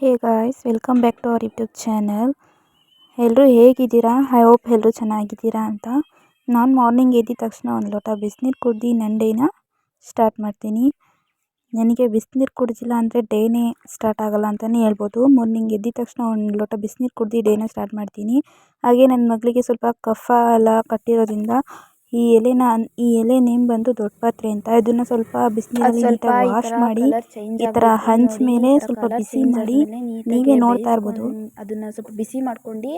Hey guys welcome back to our YouTube channel ಎಲ್ಲರೂ ಹೇಗಿದ್ದೀರಾ? I hope ಎಲ್ಲರೂ ಚೆನ್ನಾಗಿದ್ದೀರಾ ಅಂತ. ನಾನು ಮಾರ್ನಿಂಗ್ ಎದ್ದಿದ ತಕ್ಷಣ ಒಂದು ಲೋಟ ಬಿಸಿನೀರು ಕುಡ್ದು ನನ್ನ ಡೇನ ಸ್ಟಾರ್ಟ್ ಮಾಡ್ತೀನಿ. ನನಗೆ ಬಿಸಿನೀರು ಕುಡಿದಿಲ್ಲ ಅಂದರೆ ಡೇನೇ ಸ್ಟಾರ್ಟ್ ಆಗೋಲ್ಲ ಅಂತಲೇ ಹೇಳ್ಬೋದು. ಮಾರ್ನಿಂಗ್ ಎದ್ದಿದ ತಕ್ಷಣ ಒಂದು ಲೋಟ ಬಿಸಿನೀರು ಕುಡ್ದು ಡೇನ ಸ್ಟಾರ್ಟ್ ಮಾಡ್ತೀನಿ. ಹಾಗೆ ನನ್ನ ಮಗಳಿಗೆ ಸ್ವಲ್ಪ ಕಫ ಎಲ್ಲ ಕಟ್ಟಿರೋದ್ರಿಂದ ಈ ಎಲೆನ ಈ ಎಲೆ ನೇಮ್ ಬಂದು ದೊಡ್ಡ ಪಾತ್ರೆ ಅಂತ. ಇದನ್ನ ಸ್ವಲ್ಪ ಬಿಸಿನೀರಲ್ಲಿ ನೀಟಾಗಿ ವಾಶ್ ಮಾಡಿ ಈ ತರ ಹಂಚ್ ಮೇಲೆ ಸ್ವಲ್ಪ ಬಿಸಿ ಮಾಡಿ ನೀವೇ ನೋಡ್ತಾ ಇರ್ಬೋದು. ಅದನ್ನ ಸ್ವಲ್ಪ ಬಿಸಿ ಮಾಡ್ಕೊಂಡು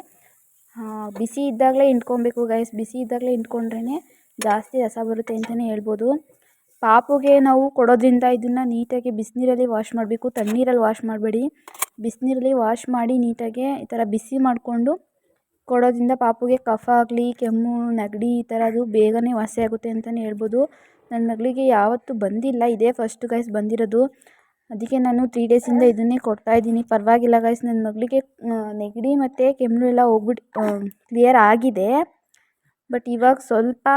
ಬಿಸಿ ಇದ್ದಾಗಲೇ ಹಿಂಡ್ಕೊಬೇಕು ಗೈಸ್ ಬಿಸಿ ಇದ್ದಾಗಲೇ ಹಿಂಡ್ಕೊಂಡ್ರೇ ಜಾಸ್ತಿ ರಸ ಬರುತ್ತೆ ಅಂತಲೇ ಹೇಳ್ಬೋದು. ಪಾಪುಗೆ ನಾವು ಕೊಡೋದ್ರಿಂದ ಇದನ್ನು ನೀಟಾಗಿ ಬಿಸಿನೀರಲ್ಲಿ ವಾಶ್ ಮಾಡಬೇಕು. ತಣ್ಣೀರಲ್ಲಿ ವಾಶ್ ಮಾಡಬೇಡಿ. ಬಿಸಿನೀರಲ್ಲಿ ವಾಶ್ ಮಾಡಿ ನೀಟಾಗಿ ಈ ಥರ ಬಿಸಿ ಮಾಡಿಕೊಂಡು ಕೊಡೋದ್ರಿಂದ ಪಾಪುಗೆ ಕಫ ಆಗಲಿ ಕೆಮ್ಮು ನೆಗಡಿ ಈ ಥರದ್ದು ಬೇಗನೆ ವಾಸಿಯಾಗುತ್ತೆ ಅಂತಲೇ ಹೇಳ್ಬೋದು. ನನ್ನ ಮಗಳಿಗೆ ಯಾವತ್ತೂ ಬಂದಿಲ್ಲ ಇದೇ ಫಸ್ಟ್ ಗೈಸ್ ಬಂದಿರೋದು. ಅದಕ್ಕೆ ನಾನು ತ್ರೀ ಡೇಸಿಂದ ಇದನ್ನೇ ಕೊಡ್ತಾ ಇದ್ದೀನಿ. ಪರವಾಗಿಲ್ಲ ಗೈಸ್ ನನ್ನ ಮಗಳಿಗೆ ನೆಗಡಿ ಮತ್ತು ಕೆಮ್ಮು ಎಲ್ಲ ಹೋಗ್ಬಿಟ್ಟು ಕ್ಲಿಯರ್ ಆಗಿದೆ. ಬಟ್ ಇವಾಗ ಸ್ವಲ್ಪ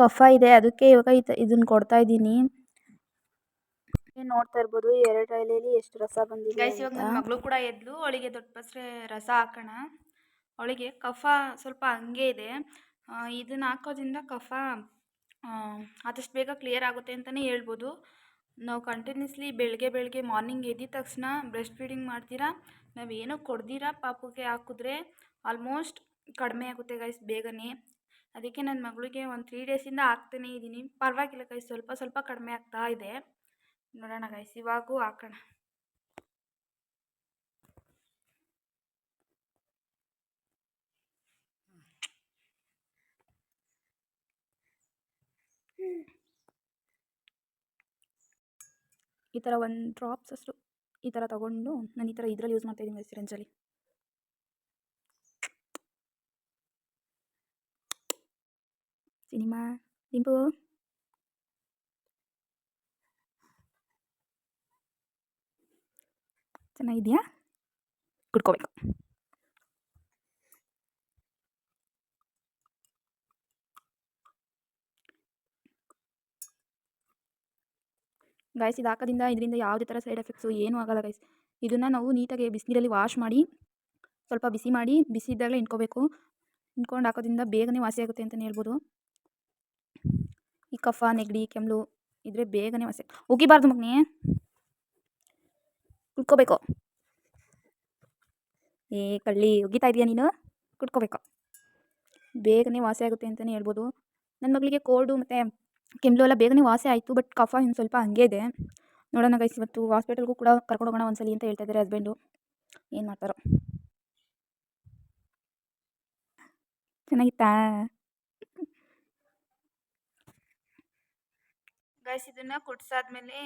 ಕಫ ಇದೆ ಅದಕ್ಕೆ ಇವಾಗ ಇದನ್ನು ಕೊಡ್ತಾಯಿದ್ದೀನಿ ನೋಡ್ತಾ ಇರ್ಬೋದು ಎರಡು ರೈಲಲ್ಲಿ ಎಷ್ಟು ರಸ ಬಂದಿದೆ ಗೈಸ್ ಇವಾಗ ನನ್ನ ಮಗಳು ಕೂಡ ಎದ್ಲು ಅವಳಿಗೆ ದೊಡ್ಡ ಬಸ್ರೆ ರಸ ಹಾಕೋಣ. ಅವಳಿಗೆ ಕಫ ಸ್ವಲ್ಪ ಹಂಗೆ ಇದೆ. ಇದನ್ನು ಹಾಕೋದ್ರಿಂದ ಕಫ ಆದಷ್ಟು ಬೇಗ ಕ್ಲಿಯರ್ ಆಗುತ್ತೆ ಅಂತಲೇ ಹೇಳ್ಬೋದು. ನಾವು ಕಂಟಿನ್ಯೂಸ್ಲಿ ಬೆಳಗ್ಗೆ ಬೆಳಗ್ಗೆ ಮಾರ್ನಿಂಗ್ ಎದ್ದಿದ ತಕ್ಷಣ ಬ್ರೆಸ್ಟ್ ಫೀಡಿಂಗ್ ಮಾಡ್ತೀರಾ? ನಾವು ಏನೋ ಕೊಡ್ದಿರಾ ಪಾಪುಗೆ ಹಾಕಿದ್ರೆ ಆಲ್ಮೋಸ್ಟ್ ಕಡಿಮೆ ಆಗುತ್ತೆ ಗೈಸ್ ಬೇಗನೆ. ಅದಕ್ಕೆ ನನ್ನ ಮಗಳಿಗೆ ಒಂದು ತ್ರೀ ಡೇಸಿಂದ ಹಾಕ್ತಾನೇ ಇದ್ದೀನಿ ಪರವಾಗಿಲ್ಲ ಗೈಸ್ ಸ್ವಲ್ಪ ಸ್ವಲ್ಪ ಕಡಿಮೆ ಆಗ್ತಾ ಇದೆ. ನೋಡೋಣ ಗೈಸ್ ಇವಾಗೂ ಹಾಕೋಣ. ಈ ಥರ ಒಂದು ಡ್ರಾಪ್ಸ್ ಅಷ್ಟು ಈ ಥರ ತೊಗೊಂಡು ನಾನು ಈ ಥರ ಇದರಲ್ಲಿ ಯೂಸ್ ಮಾಡ್ತಾಯಿದ್ದೀನಿ ಸಿರಂಜಲ್ಲಿ ಸಿನಿಮಾ ದಿಂಪು ಚೆನ್ನಾಗಿದೆಯಾ? ಕುಡ್ಕೋಬೇಕು. ಗೈಸ್ ಇದು ಹಾಕೋದ್ರಿಂದ ಇದರಿಂದ ಯಾವುದೇ ಥರ ಸೈಡ್ ಎಫೆಕ್ಟ್ಸು ಏನೂ ಆಗೋಲ್ಲ ಗೈಸ್ ಇದನ್ನು ನಾವು ನೀಟಾಗಿ ಬಿಸಿನೀರಲ್ಲಿ ವಾಶ್ ಮಾಡಿ, ಸ್ವಲ್ಪ ಬಿಸಿ ಮಾಡಿ, ಬಿಸಿ ಇದ್ದಾಗಲೇ ಇಟ್ಕೋಬೇಕು. ಇಟ್ಕೊಂಡು ಹಾಕೋದ್ರಿಂದ ಬೇಗನೆ ವಾಸಿಯಾಗುತ್ತೆ ಅಂತಲೇ ಹೇಳ್ಬೋದು. ಈ ಕಫ, ನೆಗಡಿ ಕೆಮ್ಮು ಇದ್ರೆ ಬೇಗನೆ ವಾಸಿ ಉಗಿಬಾರ್ದು ಮಗನೇ. ಕುಡ್ಕೋಬೇಕು ಏ, ಕಳ್ಳಿ, ಉಗಿತಾ ಇದೆಯಾ ನೀನು? ಕುಡ್ಕೋಬೇಕು ಬೇಗನೆ ವಾಸಿ ಆಗುತ್ತೆ ಅಂತಲೇ ಹೇಳ್ಬೋದು. ನನ್ನ ಮಗಳಿಗೆ ಕೋಲ್ಡು ಮತ್ತು ಕೆಮ್ಮು ಎಲ್ಲ ಬೇಗನೆ ವಾಸಿ ಆಯಿತು ಬಟ್ ಕಫ ಇನ್ನು ಸ್ವಲ್ಪ ಹಂಗೆ ಇದೆ. ನೋಡೋಣ ಗೈಸ್ ಇವತ್ತು ಹಾಸ್ಪಿಟಲ್ಗೂ ಕೂಡ ಕರ್ಕೊಂಡು ಹೋಗೋಣ ಒಂದ್ಸಲಿ ಅಂತ ಹೇಳ್ತಾ ಇದ್ದಾರೆ ಹಸ್ಬೆಂಡು ಏನು ಮಾಡ್ತಾರೋ? ಚೆನ್ನಾಗಿತ್ತಾ? ಗೈಸ್ ಇದನ್ನು ಕುಡ್ಸಾದ್ಮೇಲೆ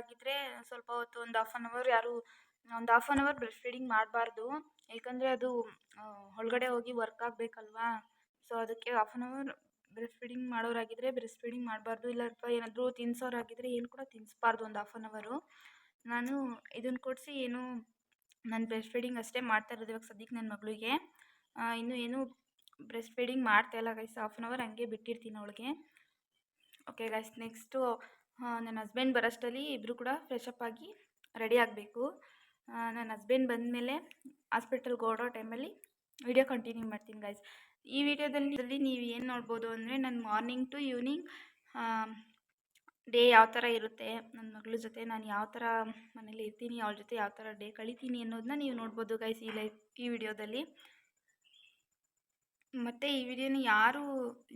ಆಗಿದ್ರೆ ಸ್ವಲ್ಪ ಹೊತ್ತು ಒಂದು ಹಾಫ್ ಆನ್ ಅವರ್ ಯಾರು, ಒಂದು half an hour breast feeding ಮಾಡಬಾರ್ದು. ಏಕೆಂದರೆ ಅದು ಒಳಗಡೆ ಹೋಗಿ ವರ್ಕ್ ಆಗಬೇಕಲ್ವಾ? ಸೊ ಅದಕ್ಕೆ half an hour breast feeding ಮಾಡೋರಾಗಿದ್ದರೆ breast feeding ಮಾಡಬಾರ್ದು ಇಲ್ಲಪ್ಪ ಏನಾದರೂ ತಿನ್ಸೋರಾಗಿದ್ರೆ ಏನು ಕೂಡ ತಿನ್ನಿಸ್ಬಾರ್ದು ಒಂದು ಹಾಫ್ ಆನ್ ಅವರು ನಾನು ಇದನ್ನು ಕೊಡಿಸಿ ಏನು ನಾನು ಬ್ರೆಸ್ಟ್ ಫೀಡಿಂಗ್ ಅಷ್ಟೇ ಮಾಡ್ತಾ ಇರೋದು ಇವಾಗ ಸದ್ಯಕ್ಕೆ ನನ್ನ ಮಗಳಿಗೆ. ಇನ್ನು ಏನು ಬ್ರೆಸ್ಟ್ ಫೀಡಿಂಗ್ ಮಾಡ್ತಾಯಿಲ್ಲ ಗೈಸ್ ಹಾಫ್ ಆನ್ ಅವರ್ ಹಂಗೆ ಬಿಟ್ಟಿರ್ತೀನಿ ಅವಳಿಗೆ. ಓಕೆ ಗೈಸ್ ನೆಕ್ಸ್ಟು ನನ್ನ ಹಸ್ಬೆಂಡ್ ಬರೋಷ್ಟರಲ್ಲಿ ಇಬ್ಬರು ಕೂಡ ಫ್ರೆಶ್ ಅಪ್ ಆಗಿ ರೆಡಿ ಆಗಬೇಕು. ನನ್ನ ಹಸ್ಬೆಂಡ್ ಬಂದಮೇಲೆ ಹಾಸ್ಪಿಟಲ್ಗೆ ಓಡೋ ಟೈಮಲ್ಲಿ ವಿಡಿಯೋ ಕಂಟಿನ್ಯೂ ಮಾಡ್ತೀನಿ ಗೈಸ್ ಈ ವಿಡಿಯೋದಲ್ಲಿ ನೀವು ಏನು ನೋಡ್ಬೋದು ಅಂದರೆ ನನ್ನ ಮಾರ್ನಿಂಗ್ ಟು ಈವ್ನಿಂಗ್ ಡೇ ಯಾವ ಥರ ಇರುತ್ತೆ ನನ್ನ ಮಗಳ ಜೊತೆ ನಾನು ಯಾವ ಥರ ಮನೇಲಿ ಇರ್ತೀನಿ ಅವ್ರ ಜೊತೆ ಯಾವ ಥರ ಡೇ ಕಳಿತೀನಿ ಅನ್ನೋದನ್ನ ನೀವು ನೋಡ್ಬೋದು ಗೈಸ್ ಈ ಲೈಫ್ ಈ ವಿಡಿಯೋದಲ್ಲಿ. ಮತ್ತು ಈ ವಿಡಿಯೋನ ಯಾರು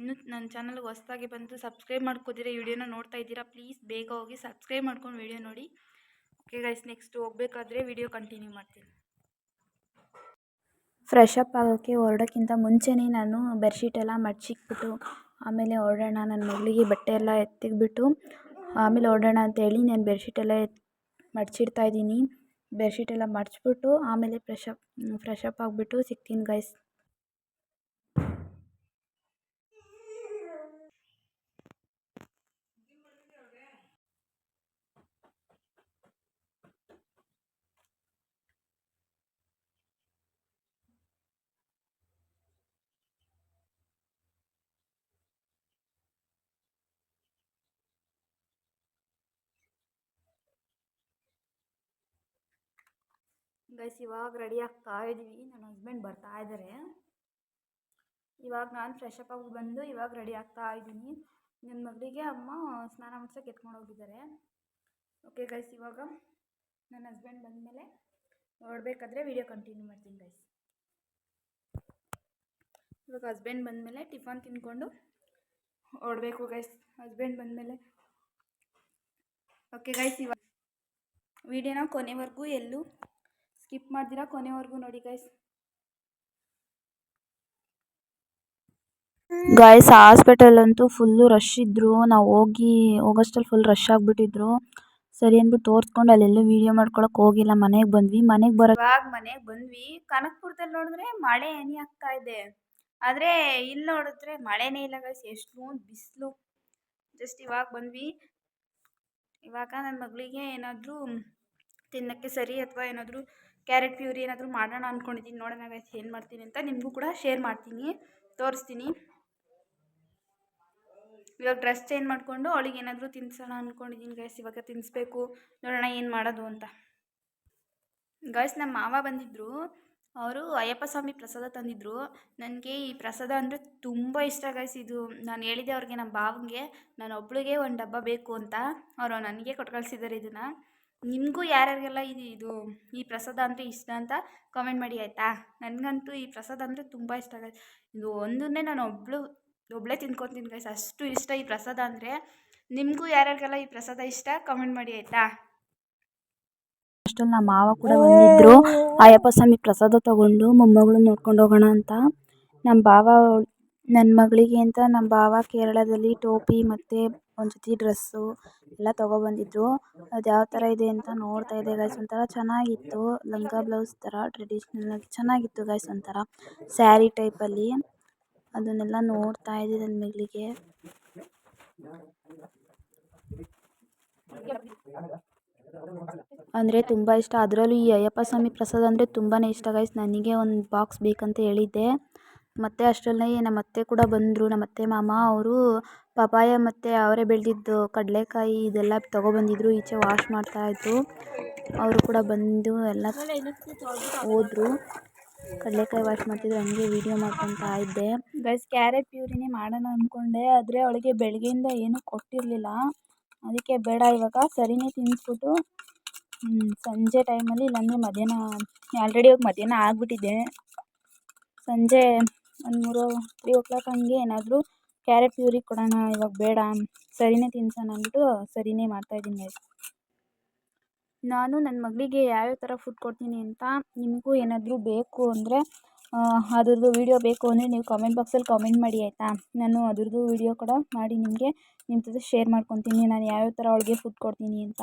ಇನ್ನೂ ನನ್ನ ಚಾನಲ್ಗೆ ಹೊಸ್ದಾಗಿ ಬಂದು ಸಬ್ಸ್ಕ್ರೈಬ್ ಮಾಡ್ಕೋದಿರ ಈ ವಿಡಿಯೋನ ನೋಡ್ತಾ ಇದ್ದೀರಾ ಪ್ಲೀಸ್ ಬೇಗ ಹೋಗಿ ಸಬ್ಸ್ಕ್ರೈಬ್ ಮಾಡ್ಕೊಂಡು ವಿಡಿಯೋ ನೋಡಿ. ಓಕೆ ಗೈಸ್ ನೆಕ್ಸ್ಟ್ ಹೋಗಬೇಕಾದ್ರೆ ವಿಡಿಯೋ ಕಂಟಿನ್ಯೂ ಮಾಡ್ತೀನಿ. ಫ್ರೆಶ್ ಅಪ್ ಆಗೋಕ್ಕೆ ಹೊರಡೋಕ್ಕಿಂತ ಮುಂಚೆಯೇ ನಾನು ಬೆಡ್ಶೀಟೆಲ್ಲ ಮಡ್ಚಿಟ್ಬಿಟ್ಟು, ಆಮೇಲೆ ಹೊರಡೋಣ ನನ್ನ ಮಗಳಿಗೆ ಬಟ್ಟೆ ಎಲ್ಲ ಎತ್ತಿಟ್ಬಿಟ್ಟು ಆಮೇಲೆ ಹೊರಡೋಣ ಅಂತೇಳಿ ನಾನು ಬೆಡ್ಶೀಟೆಲ್ಲ ಎತ್ತಿ ಎತ್, ಮಡ್ಚಿಡ್ತಾ ಇದ್ದೀನಿ. ಬೆಡ್ಶೀಟ್ ಎಲ್ಲ ಮಡ್ಚಿಬಿಟ್ಟು, ಆಮೇಲೆ ಫ್ರೆಶ್ ಅಪ್ ಫ್ರೆಶ್ ಅಪ್ ಆಗಿಬಿಟ್ಟು, ಸಿಗ್ತೀನಿ ಗೈಸ್ ಗೈಸ್ ಇವಾಗ ರೆಡಿ ಆಗ್ತಾ ಇದ್ದೀವಿ. ನನ್ನ ಹಸ್ಬೆಂಡ್ ಬರ್ತಾ ಇದ್ದಾರೆ ಇವಾಗ ನಾನು ಫ್ರೆಶ್ ಅಪ್ ಆಗಿ ಬಂದು ಇವಾಗ ರೆಡಿ ಆಗ್ತಾ ಇದ್ದೀನಿ. ನನ್ನ ಮಗಳಿಗೆ ಅಮ್ಮ ಸ್ನಾನ ಮಾಡ್ಸೋಕೆ ಎತ್ಕೊಂಡು ಹೋಗಿದ್ದಾರೆ. ಓಕೆ ಗೈಸ್ ಇವಾಗ ನನ್ನ ಹಸ್ಬೆಂಡ್ ಬಂದಮೇಲೆ ನೋಡಬೇಕಾದ್ರೆ ವಿಡಿಯೋ ಕಂಟಿನ್ಯೂ ಮಾಡ್ತೀನಿ ಗೈಸ್ ಇವಾಗ ಹಸ್ಬೆಂಡ್ ಬಂದಮೇಲೆ ಟಿಫನ್ ತಿಂದ್ಕೊಂಡು ಹೊಡಬೇಕು ಗೈಸ್ ಹಸ್ಬೆಂಡ್ ಬಂದಮೇಲೆ. ಓಕೆ ಗೈಸ್ ಇವಾಗ ವಿಡಿಯೋನ ಕೊನೆವರೆಗೂ ಎಲ್ಲೂ ಸ್ಕಿಪ್ ಮಾಡ್ದಿರಾ ಕೊನೆವರೆಗೂ ನೋಡಿ ಗೈಸ್ ಗಾಯ್ಸ್ ಹಾಸ್ಪಿಟಲ್ ಅಂತೂ ಫುಲ್ಲು ರಶ್ ಇದ್ದರು ನಾವು ಹೋಗಿ ಹೋಗೋಷ್ಟಲ್ಲಿ ಫುಲ್ ರಶ್ ಆಗಿಬಿಟ್ಟಿದ್ರು. ಸರಿ ಅಂದ್ಬಿಟ್ಟು ತೋರಿಸ್ಕೊಂಡು ಅಲ್ಲೆಲ್ಲೂ ವೀಡಿಯೋ ಮಾಡ್ಕೊಳಕ್ಕೆ ಹೋಗಿಲ್ಲ. ಮನೆಗೆ ಬಂದ್ವಿ. ಮನೆಗೆ ಬರೋ ಇವಾಗ ಮನೆಗೆ ಬಂದ್ವಿ. ಕನಕಪುರದಲ್ಲಿ ನೋಡಿದ್ರೆ ಮಳೆ ಏನಿ ಆಗ್ತಾ ಇದೆ. ಆದರೆ ಇಲ್ಲಿ ನೋಡಿದ್ರೆ ಮಳೆನೇ ಇಲ್ಲ ಗೈಸ್ ಎಷ್ಟು ಬಿಸಿಲು. ಜಸ್ಟ್ ಇವಾಗ ಬಂದ್ವಿ. ಇವಾಗ ನನ್ನ ಮಗಳಿಗೆ ಏನಾದರೂ ತಿನ್ನೋಕ್ಕೆ ಸರಿ ಅಥವಾ ಏನಾದರೂ ಕ್ಯಾರೆಟ್ ಪ್ಯೂರಿ ಏನಾದರೂ ಮಾಡೋಣ ಅಂದ್ಕೊಂಡಿದ್ದೀನಿ ನೋಡೋಣ ಗೈಸ್ ಏನು ಮಾಡ್ತೀನಿ ಅಂತ ನಿಮಗೂ ಕೂಡ ಶೇರ್ ಮಾಡ್ತೀನಿ. ತೋರಿಸ್ತೀನಿ. ಇವಾಗ ಡ್ರೆಸ್ ಚೇಂಜ್ ಮಾಡಿಕೊಂಡು ಅವಳಿಗೆ ಏನಾದರೂ ತಿನ್ಸೋಣ ಅಂದ್ಕೊಂಡಿದ್ದೀನಿ ಗೈಸ್ ಇವಾಗ ತಿನ್ನಿಸ್ಬೇಕು ನೋಡೋಣ ಏನು ಮಾಡೋದು ಅಂತ. ಗೈಸ್ ನಮ್ಮ ಮಾವ ಬಂದಿದ್ದರು ಅವರು ಅಯ್ಯಪ್ಪ ಸ್ವಾಮಿ ಪ್ರಸಾದ ತಂದಿದ್ದರು ನನಗೆ ಈ ಪ್ರಸಾದ ಅಂದರೆ ತುಂಬ ಇಷ್ಟ ಗೈಸ್ ಇದು. ನಾನು ಹೇಳಿದೆ ಅವ್ರಿಗೆ ನಮ್ಮ ಭಾವಂಗೆ ನಾನು ಒಬ್ಳಿಗೆ ಒಂದು ಡಬ್ಬ ಬೇಕು ಅಂತ. ಅವರು ನನಗೆ ಕೊಟ್ಟು ಕಳಿಸಿದ್ದಾರೆ ಇದನ್ನು. ನಿಮಗೂ ಯಾರ್ಯಾರಿಗೆಲ್ಲ ಇದು ಇದು, ಈ ಪ್ರಸಾದ ಅಂದರೆ ಇಷ್ಟ ಅಂತ ಕಾಮೆಂಟ್ ಮಾಡಿ ಆಯಿತಾ? ನನಗಂತೂ ಈ ಪ್ರಸಾದ ಅಂದರೆ ತುಂಬ ಇಷ್ಟ ಆಗೈತೆ ಇದು ಒಂದನ್ನೇ ನಾನು ಒಬ್ಳು ಒಬ್ಬಳೇ ತಿನ್ಕೊತೀನಿ ಗೈಸ್ ಅಷ್ಟು ಇಷ್ಟ ಈ ಪ್ರಸಾದ ಅಂದರೆ. ನಿಮಗೂ ಯಾರ್ಯಾರಿಗೆಲ್ಲ ಈ ಪ್ರಸಾದ ಇಷ್ಟ ಕಾಮೆಂಟ್ ಮಾಡಿ ಆಯಿತಾ? ಅಷ್ಟೊಂದು ನಮ್ಮ ಮಾವ ಕೂಡ ಬಂದಿದ್ದರು ಆಯಪ್ಪ ಸ್ವಾಮಿ, ಪ್ರಸಾದ ತಗೊಂಡು ಮೊಮ್ಮಗಳು ನೋಡ್ಕೊಂಡು ಹೋಗೋಣ ಅಂತ. ನಮ್ಮ ಭಾವ ನನ್ನ ಮಗಳಿಗೆ ಅಂತ ನಮ್ಮ ಭಾವ ಕೇರಳದಲ್ಲಿ ಟೋಪಿ ಮತ್ತು ಒಂದು ಜೊತೆ ಡ್ರೆಸ್ಸು ಎಲ್ಲ ತೊಗೊಬಂದಿದ್ರು. ಅದು ಯಾವ ಥರ ಇದೆ ಅಂತ ನೋಡ್ತಾ ಇದ್ದೆ ಗೈಸ್ ಒಂಥರ ಚೆನ್ನಾಗಿತ್ತು. ಲಂಗ, ಬ್ಲೌಸ್ ಥರ ಟ್ರೆಡಿಷ್ನಲ್ ಆಗಿ ಚೆನ್ನಾಗಿತ್ತು ಗೈಸ್ ಒಂಥರ. ಸ್ಯಾರಿ ಟೈಪಲ್ಲಿ ಅದನ್ನೆಲ್ಲ ನೋಡ್ತಾ ಇದ್ದೆ ನನ್ನ ಮಗಳಿಗೆ. ಅಂದರೆ ತುಂಬ ಇಷ್ಟ. ಅದರಲ್ಲೂ ಈ ಅಯ್ಯಪ್ಪ ಸ್ವಾಮಿ ಪ್ರಸಾದ ಅಂದರೆ ತುಂಬಾ ಇಷ್ಟ ಗೈಸ್ ನನಗೆ ಒಂದು ಬಾಕ್ಸ್ ಬೇಕಂತ ಹೇಳಿದ್ದೆ. ಮತ್ತು ಅಷ್ಟರಲ್ಲೇ ನಮ್ಮ ಅತ್ತೆ ಕೂಡ ಬಂದರು. ನಮ್ಮ ಅತ್ತೆ, ಮಾಮ ಅವರು ಪಪ್ಪಾಯ ಮತ್ತು ಅವರೇ ಬೆಳೆದಿದ್ದು ಕಡಲೆಕಾಯಿ ಇದೆಲ್ಲ ತೊಗೊಬಂದಿದ್ರು. ಈಚೆ ವಾಶ್ ಮಾಡ್ತಾಯಿದ್ರು ಅವರು ಕೂಡ ಬಂದು ಎಲ್ಲ ಹೋದರು. ಕಡಲೆಕಾಯಿ ವಾಶ್ ಮಾಡ್ತಿದ್ರು. ಹಂಗೆ ವೀಡಿಯೋ ಮಾಡ್ಕೊತಾ ಇದ್ದೆ. ಗೈಸ್ ಕ್ಯಾರೆಟ್ ಪ್ಯೂರಿನೇ ಮಾಡೋಣ ಅಂದ್ಕೊಂಡೆ ಆದರೆ ಅವಳಿಗೆ ಬೆಳಗ್ಗೆಯಿಂದ ಏನೂ ಕೊಟ್ಟಿರಲಿಲ್ಲ. ಅದಕ್ಕೆ ಬೇಡ, ಇವಾಗ ಸರಿನೇ ತಿನ್ನಿಸ್ಬಿಟ್ಟು ಸಂಜೆ ಟೈಮಲ್ಲಿ ಇಲ್ಲಾಂದರೆ ಮಧ್ಯಾಹ್ನ ಆಲ್ರೆಡಿ ಇವಾಗ ಮಧ್ಯಾಹ್ನ ಆಗಿಬಿಟ್ಟಿದೆ. ಸಂಜೆ ಒಂದು ಮೂರು ತ್ರೀ ಓ ಕ್ಲಾಕ್ ಹಂಗೆ ಏನಾದರೂ ಕ್ಯಾರೆಟ್ ಪ್ಯೂರಿ ಕೊಡೋಣ, ಇವಾಗ ಬೇಡ ಸರಿನೇ ತಿನ್ಸೋಣ ಅಂದ್ಬಿಟ್ಟು ಸರಿನೇ ಮಾಡ್ತಾಯಿದ್ದೀನಿ ಗೈಸ್ ನಾನು ನನ್ನ ಮಗಳಿಗೆ ಯಾವ್ಯಾವ ಥರ ಫುಡ್ ಕೊಡ್ತೀನಿ ಅಂತ ನಿಮಗೂ ಏನಾದರೂ ಬೇಕು ಅಂದರೆ ಅದ್ರದ್ದು ವೀಡಿಯೋ ಬೇಕು ಅಂದರೆ ನೀವು ಕಾಮೆಂಟ್ ಬಾಕ್ಸಲ್ಲಿ ಕಾಮೆಂಟ್ ಮಾಡಿ ಆಯಿತಾ? ನಾನು ಅದ್ರದ್ದು ವೀಡಿಯೋ ಕೂಡ ಮಾಡಿ ನಿಮಗೆ ನಿಮ್ಮ ಜೊತೆ ಶೇರ್ ಮಾಡ್ಕೊತೀನಿ. ನಾನು ಯಾವ್ಯಾವ ಥರ ಅವಳಿಗೆ ಫುಡ್ ಕೊಡ್ತೀನಿ ಅಂತ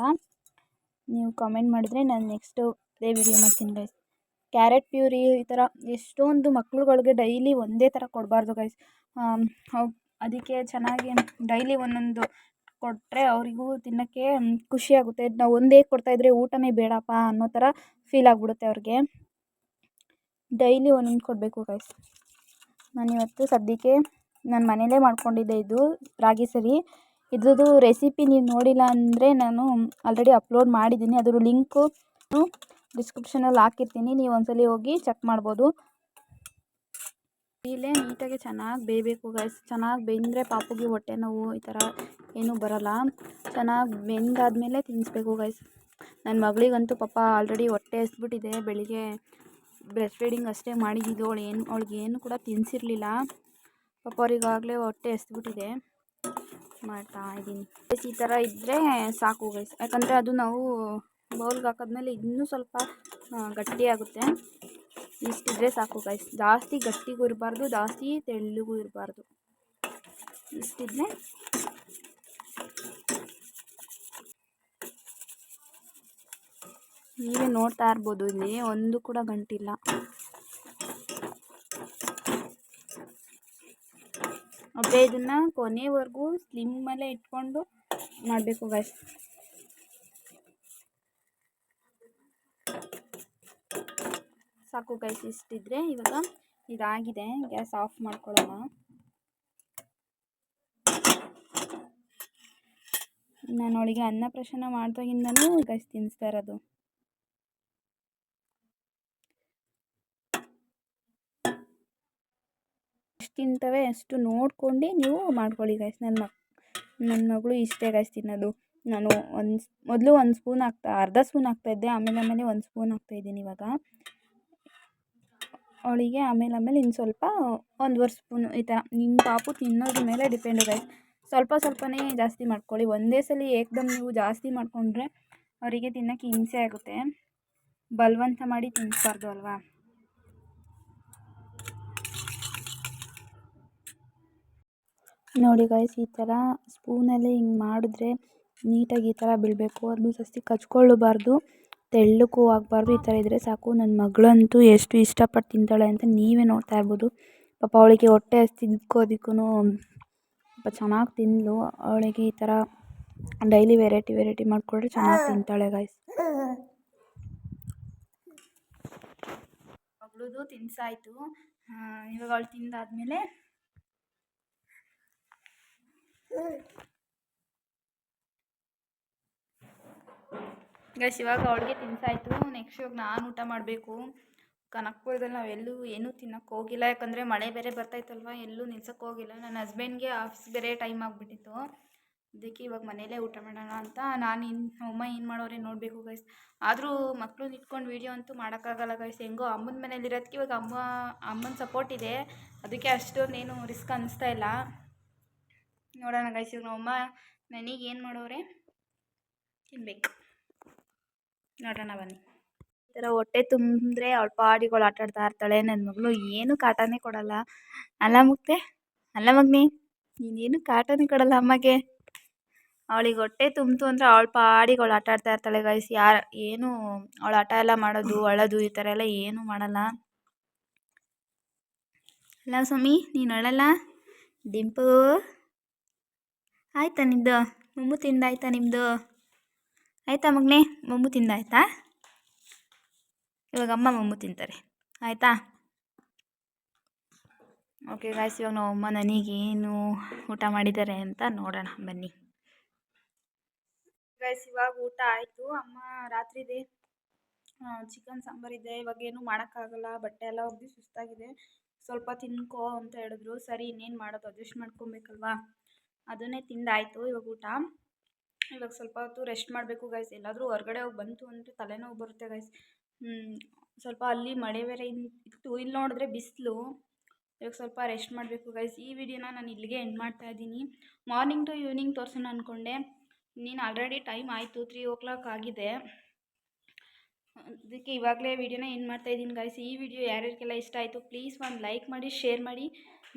ನೀವು ಕಾಮೆಂಟ್ ಮಾಡಿದ್ರೆ ನಾನು ನೆಕ್ಸ್ಟು ಅದೇ ವಿಡಿಯೋ ಮಾಡ್ತೀನಿ ಗೈಸ್ ಕ್ಯಾರೆಟ್ ಪ್ಯೂರಿ ಈ ಥರ ಎಷ್ಟೊಂದು ಮಕ್ಳುಗಳಿಗೆ ಡೈಲಿ ಒಂದೇ ಥರ ಕೊಡಬಾರ್ದು ಗೈಸ್ ಅದಕ್ಕೆ ಚೆನ್ನಾಗಿ ಡೈಲಿ ಒಂದೊಂದು ಕೊಟ್ಟರೆ ಅವರಿಗೂ ತಿನ್ನೋಕ್ಕೆ ಖುಷಿಯಾಗುತ್ತೆ. ನಾವು ಒಂದೇ ಕೊಡ್ತಾಯಿದ್ರೆ ಊಟನೇ ಬೇಡಪ್ಪ ಅನ್ನೋ ಥರ ಫೀಲ್ ಆಗಿಬಿಡುತ್ತೆ ಅವ್ರಿಗೆ. ಡೈಲಿ ಒಂದೊಂದು ಕೊಡಬೇಕು ಗೈಸ್ ನಾನು ಇವತ್ತು ಸದ್ಯಕ್ಕೆ ನಾನು ಮನೇಲೇ ಮಾಡ್ಕೊಂಡಿದ್ದೆ ಇದು ರಾಗಿ ಸರಿ. ಇದ್ರದ್ದು ರೆಸಿಪಿ ನೀವು ನೋಡಿಲ್ಲ ಅಂದರೆ ನಾನು ಆಲ್ರೆಡಿ ಅಪ್ಲೋಡ್ ಮಾಡಿದ್ದೀನಿ. ಅದರ ಲಿಂಕು ಡಿಸ್ಕ್ರಿಪ್ಷನಲ್ಲಿ ಹಾಕಿರ್ತೀನಿ. ನೀವು ಒಂದ್ಸಲಿ ಹೋಗಿ ಚೆಕ್ ಮಾಡ್ಬೋದು. ಇಲ್ಲೇ ನೀಟಾಗಿ ಚೆನ್ನಾಗಿ ಬೇಯಬೇಕು ಗೈಸ್ ಚೆನ್ನಾಗಿ ಬೆಂದರೆ ಪಾಪುಗೆ ಹೊಟ್ಟೆ ನೋವು ಈ ಥರ ಏನೂ ಬರಲ್ಲ. ಚೆನ್ನಾಗಿ ಬೆಂದಾದಮೇಲೆ ತಿನ್ನಿಸ್ಬೇಕು ಗೈಸ್ ನನ್ನ ಮಗಳಿಗಂತೂ ಪಾಪ ಆಲ್ರೆಡಿ ಹೊಟ್ಟೆ ಎಸ್ಬಿಟ್ಟಿದೆ. ಬೆಳಿಗ್ಗೆ ಬ್ರೆಸ್ಟ್ ಫೀಡಿಂಗ್ ಅಷ್ಟೇ ಮಾಡಿದ್ದು ಅವಳು ಏನು, ಅವಳಿಗೆ ಏನು ಕೂಡ ತಿನ್ನಿಸಿರ್ಲಿಲ್ಲ ಪಾಪ ಅವ್ರಿಗಾಗಲೇ ಹೊಟ್ಟೆ ಹಸ್ಬಿಟ್ಟಿದೆ ಮಾಡ್ತಾ ಇದ್ದೀನಿ. ಈ ಥರ ಇದ್ದರೆ ಸಾಕು ಗೈಸ್ ಯಾಕಂದರೆ ಅದು ನಾವು ಬೌಲ್ಗೆ ಹಾಕಿದ್ಮೇಲೆ ಇನ್ನೂ ಸ್ವಲ್ಪ ಗಟ್ಟಿಯಾಗುತ್ತೆ ಇಷ್ಟಿದ್ರೆ ಸಾಕು ಗೈಸ್ ಜಾಸ್ತಿ ಗಟ್ಟಿಗೂ ಇರಬಾರ್ದು, ಜಾಸ್ತಿ ತೆಳ್ಳಗೂ ಇರಬಾರ್ದು. ಇಷ್ಟಿದ್ರೆ ನೀವೇ ನೋಡ್ತಾ ಇರ್ಬೋದು ಇಲ್ಲಿ ಒಂದು ಕೂಡ ಗಂಟಿಲ್ಲ. ಮತ್ತೆ ಇದನ್ನು ಕೊನೆವರೆಗೂ ಸ್ಲಿಮ್ಮಲ್ಲೇ ಇಟ್ಕೊಂಡು ಮಾಡಬೇಕು ಗೈಸ್ ಸಾಕು ಗೈಸ್ ಇಷ್ಟಿದ್ರೆ ಇವಾಗ ಇದಾಗಿದೆ, ಗ್ಯಾಸ್ ಆಫ್ ಮಾಡ್ಕೊಳ್ಳೋಣ. ನಾನು ಅವಳಿಗೆ ಅನ್ನಪ್ರಶನ ಮಾಡಿದಾಗಿಂದನೂ ಗೈಸ್ ತಿನ್ನಿಸ್ತಾ ಇರೋದು. ಎಷ್ಟು ತಿಂತವೆ ಅಷ್ಟು ನೋಡ್ಕೊಂಡು ನೀವು ಮಾಡ್ಕೊಳ್ಳಿ ಗೈಸ್ ನನ್ನ ಮಕ್ ನನ್ನ ಮಗಳು ಇಷ್ಟೇ ಗೈಸ್ ತಿನ್ನೋದು. ನಾನು ಒಂದು ಮೊದಲು ಒಂದು ಸ್ಪೂನ್ ಹಾಕ್ತಾ, ಅರ್ಧ ಸ್ಪೂನ್ ಹಾಕ್ತಾಯಿದ್ದೆ ಆಮೇಲೆ ಆಮೇಲೆ ಒಂದು ಸ್ಪೂನ್ ಹಾಕ್ತಾಯಿದ್ದೀನಿ ಇವಾಗ. ಅವಳಿಗೆ ಆಮೇಲೆ ಆಮೇಲೆ ಇನ್ನು ಸ್ವಲ್ಪ ಒಂದುವರೆ ಸ್ಪೂನು ಈ ಥರ ನಿಮ್ಮ ಪಾಪು ತಿನ್ನೋದ್ರ ಮೇಲೆ ಡಿಪೆಂಡ್ ಗೈಸ್ ಸ್ವಲ್ಪ ಸ್ವಲ್ಪನೇ ಜಾಸ್ತಿ ಮಾಡ್ಕೊಳ್ಳಿ, ಒಂದೇ ಸಲ ಏಕ್ದಮ್ ನೀವು ಜಾಸ್ತಿ ಮಾಡಿಕೊಂಡ್ರೆ ಅವರಿಗೆ ತಿನ್ನೋಕ್ಕೆ ಹಿಂಸೆ ಆಗುತ್ತೆ. ಬಲವಂತ ಮಾಡಿ ತಿನ್ನಿಸ್ಬಾರ್ದು ಅಲ್ವಾ? ನೋಡಿ ಗೈಸ್ ಈ ಥರ ಸ್ಪೂನಲ್ಲಿ ಹಿಂಗೆ ಮಾಡಿದ್ರೆ ನೀಟಾಗಿ ಈ ಥರ ಬೀಳಬೇಕು ಅದನ್ನ ಜಾಸ್ತಿ ಕಚ್ಕೊಳ್ಳಬಾರ್ದು ತೆಳ್ಳಕ್ಕೂ ಆಗಬಾರ್ದು ಈ ಥರ ಇದ್ದರೆ ಸಾಕು. ನನ್ನ ಮಗಳಂತೂ ಎಷ್ಟು ಇಷ್ಟಪಟ್ಟು ತಿಂತಾಳೆ ಅಂತ ನೀವೇ ನೋಡ್ತಾ ಇರ್ಬೋದು. ಪಾಪ ಅವಳಿಗೆ ಹೊಟ್ಟೆ ಹಸ್ದಿದ್ದಕ್ಕೂ ಅದಕ್ಕೂ ಪಾಪ ಚೆನ್ನಾಗಿ ತಿಂದಳು ಅವಳಿಗೆ ಈ ಥರ ಡೈಲಿ ವೆರೈಟಿ ವೆರೈಟಿ ಮಾಡಿಕೊಂಡ್ರೆ ಚೆನ್ನಾಗಿ ತಿಂತಾಳೆ ಗಾಯ್ಸ್ ಮಗಳದು ತಿನ್ಸಾಯಿತು. ಇವಾಗ ಅವಳು ತಿಂದಾದ್ಮೇಲೆ ಗೈಸ್ ಇವಾಗ ಅವಳಿಗೆ ತಿನ್ಸಾಯಿತು. ನೆಕ್ಸ್ಟ್ ಇವಾಗ ನಾನು ಊಟ ಮಾಡಬೇಕು. ಕನಕ್ಪುರದಲ್ಲಿ ನಾವು ಎಲ್ಲೂ ಏನೂ ತಿನ್ನಕ್ಕೆ ಹೋಗಿಲ್ಲ. ಯಾಕಂದರೆ ಮಳೆ ಬೇರೆ ಬರ್ತಾಯಿತ್ತಲ್ವ ಎಲ್ಲೂ ನಿಲ್ಸಕ್ಕೆ ಹೋಗಿಲ್ಲ. ನನ್ನ ಹಸ್ಬೆಂಡ್ಗೆ ಆಫೀಸ್ ಬೇರೆ ಟೈಮ್ ಆಗಿಬಿಟ್ಟಿತ್ತು. ಅದಕ್ಕೆ ಇವಾಗ ಮನೇಲೇ ಊಟ ಮಾಡೋಣ ಅಂತ ನಾನು ಇನ್ನು ಅಮ್ಮ ಏನು ಮಾಡೋರೆ ನೋಡಬೇಕು ಗೈಸ್ ಆದರೂ ಮಕ್ಕಳು ನಿಂತ್ಕೊಂಡು ವೀಡಿಯೋ ಅಂತೂ ಮಾಡೋಕ್ಕಾಗಲ್ಲ ಗೈಸ್ ಹೆಂಗೋ ಅಮ್ಮನ ಮನೇಲಿ ಇರೋದಕ್ಕೆ ಇವಾಗ ಅಮ್ಮ, ಅಮ್ಮನ ಸಪೋರ್ಟ್ ಇದೆ. ಅದಕ್ಕೆ ಅಷ್ಟೊಂದೇನು ರಿಸ್ಕ್ ಅನ್ನಿಸ್ತಾ ಇಲ್ಲ. ನೋಡೋಣ ಗೈಸ್ ಇವಾಗ ಅಮ್ಮ ನನಗೆ ಏನು ಮಾಡೋರೆ? ತಿನ್ಬೇಕು ನೋಡೋಣ ಬನ್ನಿ. ಈ ಥರ ಹೊಟ್ಟೆ ತುಂಬಿದ್ರೆ ಅವಳ ಪಾಡಿಗಳು ಆಟ ಆಡ್ತಾ ಇರ್ತಾಳೆ ನನ್ನ ಮಗಳು, ಏನು ಕಾಟನೇ ಕೊಡಲ್ಲ. ಅಲ್ಲ ಮುಕ್ತೆ ಅಲ್ಲ ಮಗ್ನಿ, ನೀನೇನು ಕಾಟನೇ ಕೊಡಲ್ಲ ಅಮ್ಮಗೆ. ಅವಳಿಗೆ ಹೊಟ್ಟೆ ತುಂಬಿತು ಅಂದರೆ ಅವಳ ಪಾಡಿಗೆ ಅವಳು ಆಟ ಆಡ್ತಾ ಇರ್ತಾಳೆ ಗೈಸ್ ಯಾರು, ಏನು ಅವಳು ಆಟ ಎಲ್ಲ ಮಾಡೋದು, ಅಳೋದು ಈ ಥರ ಎಲ್ಲ ಏನೂ ಮಾಡಲ್ಲ. ಅಲ್ಲ ಸ್ವಾಮಿ, ನೀನು ಅಳಲ್ಲ? ಡಿಂಪು ಆಯ್ತಾ ನಿಮ್ಮದು ಮುಮ್ಮು ತಿಂದಾಯ್ತಾ ನಿಮ್ಮದು ಆಯ್ತಾ ಮಗನೇ? ಮಮ್ಮು ತಿಂದಾಯ್ತಾ? ಇವಾಗ ಅಮ್ಮ ಮಮ್ಮು ತಿಂತಾರೆ. ಆಯಿತಾ? ಓಕೆ ಗಾಯ್ಸ್ ಇವಾಗ ನಾವು ಅಮ್ಮ ನನಗೇನು ಊಟ ಮಾಡಿದ್ದಾರೆ ಅಂತ ನೋಡೋಣ. ಬನ್ನಿ. ಗಾಯ್ಸ್ ಇವಾಗ ಊಟ ಆಯಿತು. ಅಮ್ಮ ರಾತ್ರಿದೆ. ಚಿಕನ್ ಸಾಂಬಾರಿದೆ ಇವಾಗ ಏನು ಮಾಡೋಕ್ಕಾಗಲ್ಲ. ಬಟ್ಟೆ ಎಲ್ಲ ಒಗ್ದು ಸುಸ್ತಾಗಿದೆ. ಸ್ವಲ್ಪ ತಿನ್ಕೋ ಅಂತ ಹೇಳಿದ್ರು. ಸರಿ, ಇನ್ನೇನು ಮಾಡೋದು? ಅಡ್ಜಸ್ಟ್ ಮಾಡ್ಕೊಬೇಕಲ್ವಾ? ಅದನ್ನೇ ತಿಂದಾಯಿತು ಇವಾಗ ಊಟ. ಇವಾಗ ಸ್ವಲ್ಪ ಹೊತ್ತು ರೆಸ್ಟ್ ಮಾಡಬೇಕು ಗೈಸ್ ಎಲ್ಲಾದರೂ ಹೊರಗಡೆ ಹೋಗಿ ಬಂತು ಅಂದರೆ ತಲೆನೋವು ಬರುತ್ತೆ ಗೈಸ್ ಸ್ವಲ್ಪ ಅಲ್ಲಿ ಮಳೆ ಬೇರೆ ಇತ್ತು. ಇಲ್ಲಿ ನೋಡಿದ್ರೆ ಬಿಸಿಲು. ಇವಾಗ ಸ್ವಲ್ಪ ರೆಸ್ಟ್ ಮಾಡಬೇಕು ಗೈಸ್ ಈ ವಿಡಿಯೋನ ನಾನು ಇಲ್ಲಿಗೆ ಎಂಡ್ ಮಾಡ್ತಾ ಇದ್ದೀನಿ. ಮಾರ್ನಿಂಗ್ ಟು ಈವ್ನಿಂಗ್ ತೋರಿಸೋಣ ಅಂದ್ಕೊಂಡೆ ನೀನು ಆಲ್ರೆಡಿ ಟೈಮ್ ಆಯಿತು. ತ್ರೀ ಓ ಕ್ಲಾಕ್ ಆಗಿದೆ. ಅದಕ್ಕೆ ಇವಾಗಲೇ ವಿಡಿಯೋನ ಏನು ಮಾಡ್ತಾ ಇದ್ದೀನಿ ಗೈಸ್ ಈ ವಿಡಿಯೋ ಯಾರ್ಯಾರಿಗೆಲ್ಲ ಇಷ್ಟ ಆಯಿತು ಪ್ಲೀಸ್ ಒಂದು ಲೈಕ್ ಮಾಡಿ ಶೇರ್ ಮಾಡಿ.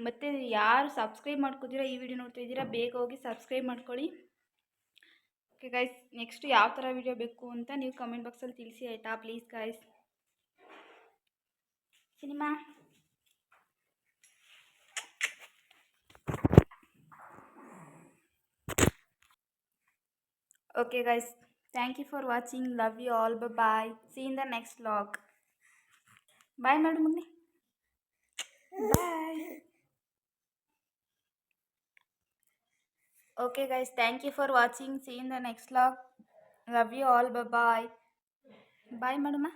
ಮತ್ತು ಯಾರು ಸಬ್ಸ್ಕ್ರೈಬ್ ಮಾಡ್ಕೋತೀರಾ ಈ ವಿಡಿಯೋ ನೋಡ್ತಾ ಇದ್ದೀರಾ, ಬೇಗ ಹೋಗಿ ಸಬ್ಸ್ಕ್ರೈಬ್ ಮಾಡ್ಕೊಳ್ಳಿ. ಓಕೆ ಗೈಸ್ ನೆಕ್ಸ್ಟ್ ಯಾವ ಥರ ವೀಡಿಯೋ ಬೇಕು ಅಂತ ನೀವು ಕಮೆಂಟ್ ಬಾಕ್ಸಲ್ಲಿ ತಿಳಿಸಿ ಆಯಿತಾ? Please guys cinema okay guys. Thank you for watching love you all bye bye see you in the next vlog. Bye, madam. Okay guys thank you for watching. See you in the next vlog. Love you all. Bye bye bye madam